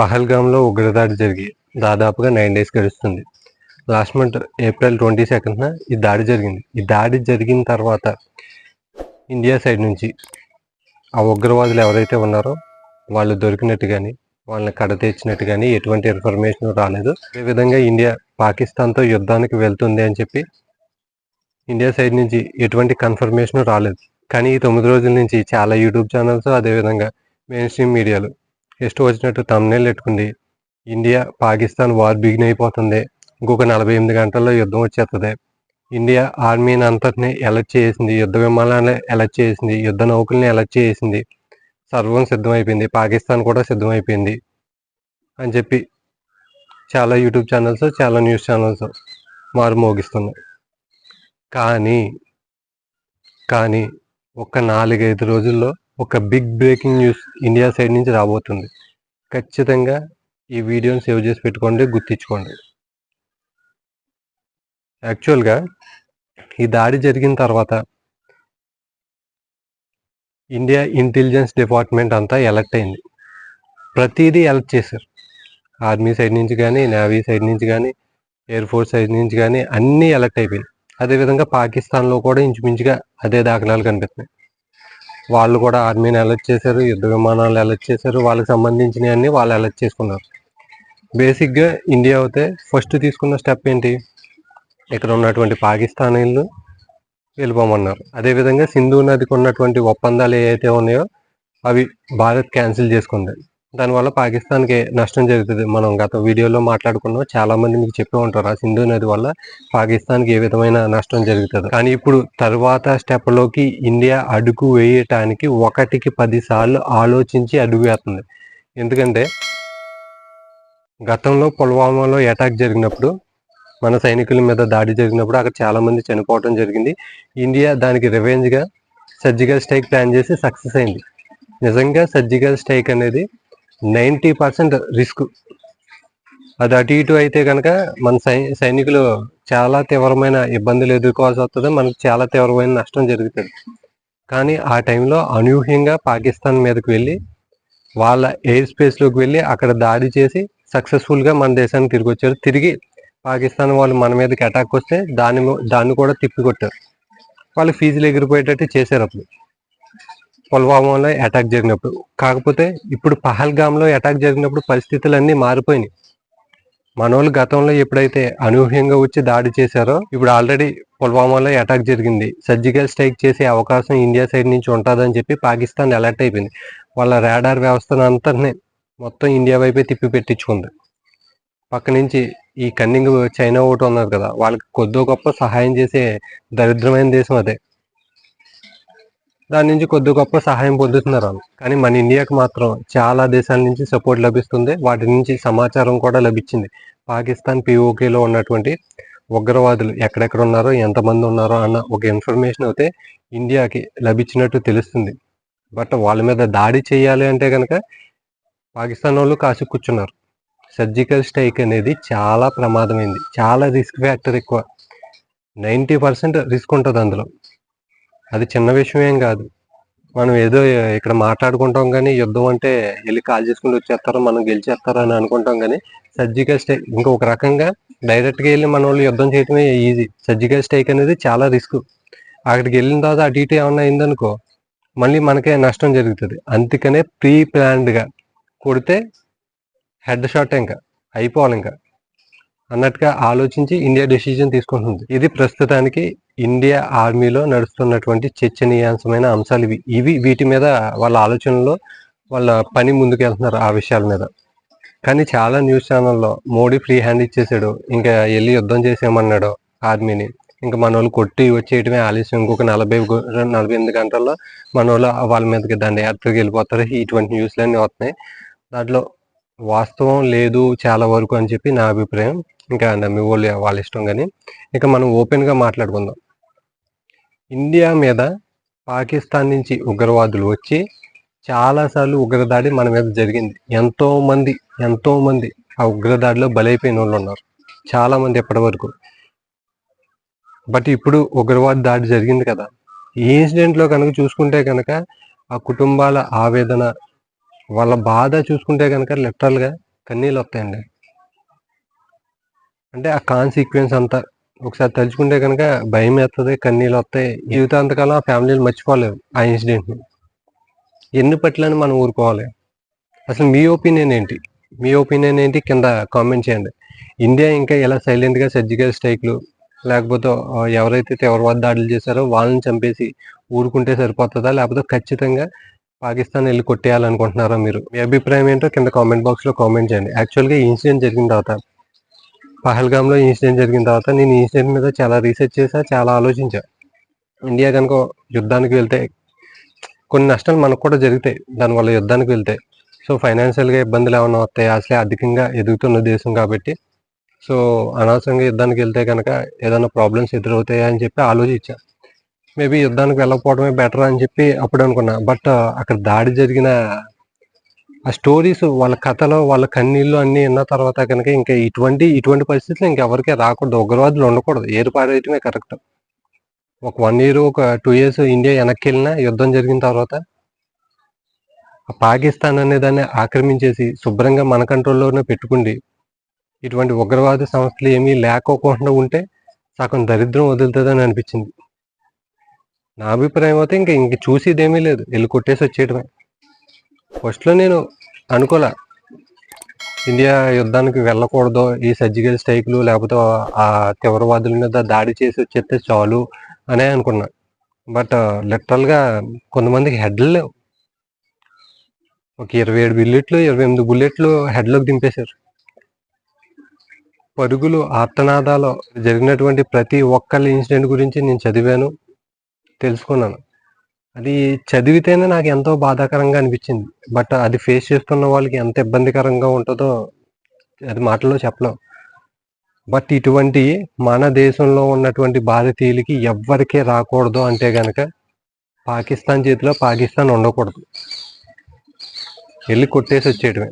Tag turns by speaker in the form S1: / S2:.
S1: పహల్గామ్లో ఉగ్రదాడి జరిగి దాదాపుగా నైన్ డేస్ గడుస్తుంది. లాస్ట్ మంత్ ఏప్రిల్ ట్వంటీ సెకండ్న ఈ దాడి జరిగింది. ఈ దాడి జరిగిన తర్వాత ఇండియా సైడ్ నుంచి ఆ ఉగ్రవాదులు ఎవరైతే ఉన్నారో వాళ్ళు దొరికినట్టు కానీ వాళ్ళని కడతీర్చినట్టు కానీ ఎటువంటి ఇన్ఫర్మేషన్ రాలేదు. అదేవిధంగా ఇండియా పాకిస్తాన్తో యుద్ధానికి వెళ్తుంది అని చెప్పి ఇండియా సైడ్ నుంచి ఎటువంటి కన్ఫర్మేషన్ రాలేదు. కానీ ఈ తొమ్మిది రోజుల నుంచి చాలా యూట్యూబ్ ఛానల్స్ అదేవిధంగా మెయిన్ స్ట్రీమ్ మీడియాలు ఇష్టం వచ్చినట్టు తమ్నేలు పెట్టుకుంది. ఇండియా పాకిస్తాన్ వార్ బిగిన్ అయిపోతుంది. ఇంకొక నలభై ఎనిమిది గంటల్లో యుద్ధం వచ్చేస్తుంది ఇండియా ఆర్మీని అంతటిని ఎలర్ట్ చేసింది. యుద్ధ విమానాలను ఎలర్ట్ చేసింది. యుద్ధ నౌకల్ని ఎలర్ట్ చేసింది. సర్వం సిద్ధమైపోయింది. పాకిస్తాన్ కూడా సిద్ధమైపోయింది. అని చెప్పి చాలా యూట్యూబ్ ఛానల్స్ చాలా న్యూస్ ఛానల్స్ మారు మోగిస్తున్నాయి. కానీ కానీ ఒక నాలుగైదు రోజుల్లో ఒక big breaking news India side నుంచి రాబోతుంది. ఖచ్చితంగా ఈ వీడియోని సేవ్ చేసి పెట్టుకోండి గుర్తించుకోండి. యాక్చువల్గా ఈ దాడి జరిగిన తర్వాత ఇండియా ఇంటెలిజెన్స్ డిపార్ట్మెంట్ అంతా ఎలర్ట్ అయింది. ప్రతిదీ ఎలర్ట్ చేశారు. ఆర్మీ సైడ్ నుంచి కానీ నేవీ సైడ్ నుంచి కానీ ఎయిర్ ఫోర్స్ సైడ్ నుంచి కానీ అన్నీ ఎలర్ట్ అయిపోయింది అదేవిధంగా పాకిస్తాన్లో కూడా ఇంచుమించుగా అదే దాఖలాలు కనిపిస్తున్నాయి. వాళ్ళు కూడా ఆర్మీని అలర్ట్ చేశారు యుద్ధ విమానాలు అలర్ట్ చేశారు. వాళ్ళకి సంబంధించినవి అన్నీ వాళ్ళు అలర్ట్ చేసుకున్నారు. బేసిక్గా ఇండియా అయితే ఫస్ట్ తీసుకున్న స్టెప్ ఏంటి? ఇక్కడ ఉన్నటువంటి పాకిస్తానీలు వెళ్ళిపోమన్నారు. అదేవిధంగా సింధు నదికి ఉన్నటువంటి ఒప్పందాలు ఏవైతే ఉన్నాయో అవి భారత్ క్యాన్సిల్ చేసుకుంది. దానివల్ల పాకిస్తాన్కి నష్టం జరుగుతుంది. మనం గత వీడియోలో మాట్లాడుకున్నాం చాలా మంది మీకు చెప్పి ఉంటారు ఆ సింధు నది వల్ల పాకిస్తాన్కి ఏ విధమైన నష్టం జరుగుతుంది. కానీ ఇప్పుడు తర్వాత స్టెప్లోకి ఇండియా అడుగు వేయటానికి ఒకటికి పదిసార్లు ఆలోచించి అడుగు వేస్తుంది. ఎందుకంటే గతంలో పుల్వామాలో అటాక్ జరిగినప్పుడు మన సైనికుల మీద దాడి జరిగినప్పుడు అక్కడ చాలా మంది చనిపోవడం జరిగింది. ఇండియా దానికి రివెంజ్గా సర్జికల్ స్ట్రైక్ ప్లాన్ చేసి సక్సెస్ అయింది. నిజంగా సర్జికల్ స్ట్రైక్ అనేది నైంటీ పర్సెంట్ రిస్క్. అది అటు ఇటు అయితే కనుక మన సై సైనికులు చాలా తీవ్రమైన ఇబ్బందులు ఎదుర్కోవాల్సి వస్తుంది. మనకు చాలా తీవ్రమైన నష్టం జరుగుతుంది. కానీ ఆ టైంలో అనూహ్యంగా పాకిస్తాన్ మీదకి వెళ్ళి వాళ్ళ ఎయిర్ స్పేస్లోకి వెళ్ళి అక్కడ దాడి చేసి సక్సెస్ఫుల్గా మన దేశానికి తిరిగి వచ్చారు. తిరిగి పాకిస్తాన్ వాళ్ళు మన మీదకి అటాక్ వస్తే దాన్ని దాన్ని కూడా తిప్పికొట్టారు వాళ్ళు ఫీజులు ఎగిరిపోయేటట్టు చేశారు అప్పుడు. పుల్వామాలో అటాక్ జరిగినప్పుడు. కాకపోతే ఇప్పుడు పహల్గామ్లో అటాక్ జరిగినప్పుడు పరిస్థితులు అన్నీ మారిపోయినాయి. మనోళ్ళు గతంలో ఎప్పుడైతే అనూహ్యంగా వచ్చి దాడి చేశారో ఇప్పుడు ఆల్రెడీ పుల్వామాలో అటాక్ జరిగింది. సర్జికల్ స్ట్రైక్ చేసే అవకాశం ఇండియా సైడ్ నుంచి ఉంటుందని చెప్పి పాకిస్తాన్ అలర్ట్ అయిపోయింది. వాళ్ళ రాడార్ వ్యవస్థను అంతనే మొత్తం ఇండియా వైపే తిప్పి పెట్టించుకుంది. పక్క నుంచి ఈ కన్నింగ్ చైనా ఒకటి ఉన్నారు కదా వాళ్ళకి కొద్దో గొప్ప సహాయం చేసే దరిద్రమైన దేశం అదే. దాని నుంచి కొద్ది గొప్ప సహాయం పొందుతున్నారు వాళ్ళు. కానీ మన ఇండియాకి మాత్రం చాలా దేశాల నుంచి సపోర్ట్ లభిస్తుంది. వాటి నుంచి సమాచారం కూడా లభించింది పాకిస్తాన్ పిఓకేలో ఉన్నటువంటి ఉగ్రవాదులు ఎక్కడెక్కడ ఉన్నారో ఎంతమంది ఉన్నారో అన్న ఒక ఇన్ఫర్మేషన్ అయితే ఇండియాకి లభించినట్టు తెలుస్తుంది. బట్ వాళ్ళ మీద దాడి చేయాలి అంటే కనుక పాకిస్తాన్ వాళ్ళు కాసి కూర్చున్నారు. సర్జికల్ స్ట్రైక్ అనేది చాలా ప్రమాదమైంది. చాలా రిస్క్ ఫ్యాక్టర్ ఎక్కువ. నైంటీ పర్సెంట్ రిస్క్ ఉంటుంది అందులో. అది చిన్న విషయం ఏం కాదు. మనం ఏదో ఇక్కడ మాట్లాడుకుంటాం కానీ యుద్ధం అంటే వెళ్ళి కాల్ చేసుకుంటూ వచ్చేస్తారో మనం గెలిచేస్తారో అని అనుకుంటాం కానీ సర్జికల్ స్ట్రైక్ ఇంకా ఒక రకంగా డైరెక్ట్గా వెళ్ళి మన వాళ్ళు యుద్ధం చేయడమే ఈజీ సర్జికల్ స్ట్రైక్ అనేది చాలా రిస్క్ అక్కడికి వెళ్ళిన తర్వాత అటు ఇటు ఏమన్నా అయిందనుకో మళ్ళీ మనకే నష్టం జరుగుతుంది. అందుకనే ప్రీ ప్లాన్డ్గా కొడితే హెడ్ షాట్ ఇంకా అయిపోవాలి ఇంకా. అన్నట్టుగా ఆలోచించి ఇండియా డెసిజన్ తీసుకుంటుంది. ఇది ప్రస్తుతానికి ఇండియా ఆర్మీలో నడుస్తున్నటువంటి చర్చనీయాంశమైన అంశాలు ఇవి. ఇవి వీటి మీద వాళ్ళ ఆలోచనలో వాళ్ళ పని ముందుకు వెళ్తున్నారు ఆ విషయాల మీద. కానీ చాలా న్యూస్ ఛానల్లో మోడీ ఫ్రీ హ్యాండ్ ఇచ్చేసాడు. ఇంకా వెళ్ళి యుద్ధం చేసేయమన్నాడు ఆర్మీని. ఇంకా మన వాళ్ళు కొట్టి వచ్చేయటమే ఆలస్యం. ఇంకొక నలభై నలభై ఎనిమిది గంటల్లో మన వాళ్ళు వాళ్ళ మీదకి దాన్ని యాత్రకి వెళ్ళిపోతారు. ఇటువంటి న్యూస్లన్నీ వస్తున్నాయి. దాంట్లో వాస్తవం లేదు చాలా వరకు అని చెప్పి నా అభిప్రాయం. ఇంకా మీ వాళ్ళు వాళ్ళ ఇష్టం కానీ ఇక మనం ఓపెన్గా మాట్లాడుకుందాం. ఇండియా మీద పాకిస్తాన్ నుంచి ఉగ్రవాదులు వచ్చి చాలాసార్లు ఉగ్రదాడి మన మీద జరిగింది. ఎంతో మంది ఎంతో మంది ఆ ఉగ్రదాడిలో బలైపోయిన వాళ్ళు ఉన్నారు. చాలామంది ఎప్పటి వరకు. బట్ ఇప్పుడు ఉగ్రవాద దాడి జరిగింది కదా. ఈ ఇన్సిడెంట్లో కనుక చూసుకుంటే కనుక ఆ కుటుంబాల ఆవేదన వాళ్ళ బాధ చూసుకుంటే కనుక లిటరల్గా కన్నీళ్ళు వస్తాయండి. అంటే ఆ కాన్సిక్వెన్స్ అంతా ఒకసారి తలుచుకుంటే కనుక భయం వేస్తుంది కన్నీళ్ళు వస్తాయి. జీవితాంతకాలం ఆ ఫ్యామిలీలు మర్చిపోలేవు ఆ ఇన్సిడెంట్ని. ఎన్ని పట్లని మనం ఊరుకోవాలి. అసలు మీ ఒపీనియన్ ఏంటి? మీ ఒపీనియన్ ఏంటి? కింద కామెంట్ చేయండి. ఇండియా ఇంకా ఇలా సైలెంట్గా సర్జికల్ స్ట్రైక్లు లేకపోతే ఎవరైతే తీవ్రవాద దాడులు చేశారో వాళ్ళని చంపేసి ఊరుకుంటే సరిపోతుందా? లేకపోతే ఖచ్చితంగా పాకిస్తాన్ వెళ్ళి కొట్టేయాలనుకుంటున్నారా మీరు? మీ అభిప్రాయం ఏంటో కింద కామెంట్ బాక్స్లో కామెంట్ చేయండి. యాక్చువల్గా ఈ ఇన్సిడెంట్ జరిగిన తర్వాత పహల్గామ్లో ఈ ఇన్సిడెంట్ జరిగిన తర్వాత నేను ఇన్సిడెంట్ మీద చాలా రీసెర్చ్ చేసా చాలా ఆలోచించా. ఇండియా కనుక యుద్ధానికి వెళ్తే కొన్ని నష్టాలు మనకు కూడా జరుగుతాయి దానివల్ల యుద్ధానికి వెళ్తే. సో ఫైనాన్షియల్గా ఇబ్బందులు ఏమైనా వస్తాయి? అసలే అధికంగా ఎదుగుతున్న దేశం కాబట్టి. సో అనవసరంగా యుద్ధానికి వెళ్తే కనుక ఏదైనా ప్రాబ్లమ్స్ ఎదురవుతాయా అని చెప్పి ఆలోచించా. మేబీ యుద్ధానికి వెళ్ళకపోవడమే బెటర్ అని చెప్పి అప్పుడు అనుకున్నా. బట్ అక్కడ దాడి జరిగిన ఆ స్టోరీస్ వాళ్ళ కథలో వాళ్ళ కన్నీళ్ళు అన్ని విన్న తర్వాత కనుక ఇంకా ఇటువంటి ఇటువంటి పరిస్థితులు ఇంకెవరికీ రాకూడదు. ఉగ్రవాదులు ఉండకూడదు. ఏరు కరెక్ట్. ఒక వన్ ఇయర్ ఒక టూ ఇయర్స్ ఇండియా వెనక్కి వెళ్ళినా యుద్ధం జరిగిన తర్వాత పాకిస్తాన్ అనే దాన్ని ఆక్రమించేసి శుభ్రంగా మన కంట్రోల్లోనే పెట్టుకుండి ఇటువంటి ఉగ్రవాద సంస్థలు ఏమీ లేకోకుండా ఉంటే సగం దరిద్రం వదులుతుందని అనిపించింది. నా అభిప్రాయం అయితే ఇంకా ఇంక చూసేదేమీ లేదు. వెళ్ళి కొట్టేసి వచ్చేయడమే. ఫస్ట్లో నేను అనుకోలే. ఇండియా యుద్ధానికి వెళ్ళకూడదు ఈ సర్జికల్ స్ట్రైక్లు లేకపోతే ఆ తీవ్రవాదుల మీద దాడి చేసి వచ్చేస్తే చాలు అనే అనుకున్నా. బట్ లిటరల్గా కొంతమందికి హెడ్లు లేవు. ఒక ఇరవై ఏడు బుల్లెట్లు ఇరవై ఎనిమిది బుల్లెట్లు హెడ్లోకి దింపేశారు. పరుగులు ఆర్తనాదాలు జరిగినటువంటి ప్రతి ఒక్కళ్ళ ఇన్సిడెంట్ గురించి నేను చదివాను తెలుసుకున్నాను. అది చదివితేనే నాకు ఎంతో బాధాకరంగా అనిపించింది. బట్ అది ఫేస్ చేస్తున్న వాళ్ళకి ఎంత ఇబ్బందికరంగా ఉంటుందో అది మాటల్లో చెప్పలేం. బట్ ఇటువంటి మన దేశంలో ఉన్నటువంటి భారతీయులకి ఎవ్వరికీ రాకూడదు అంటే గనక పాకిస్తాన్ చేతిలో పాకిస్తాన్ ఉండకూడదు. వెళ్ళి కొట్టేసి వచ్చేయడమే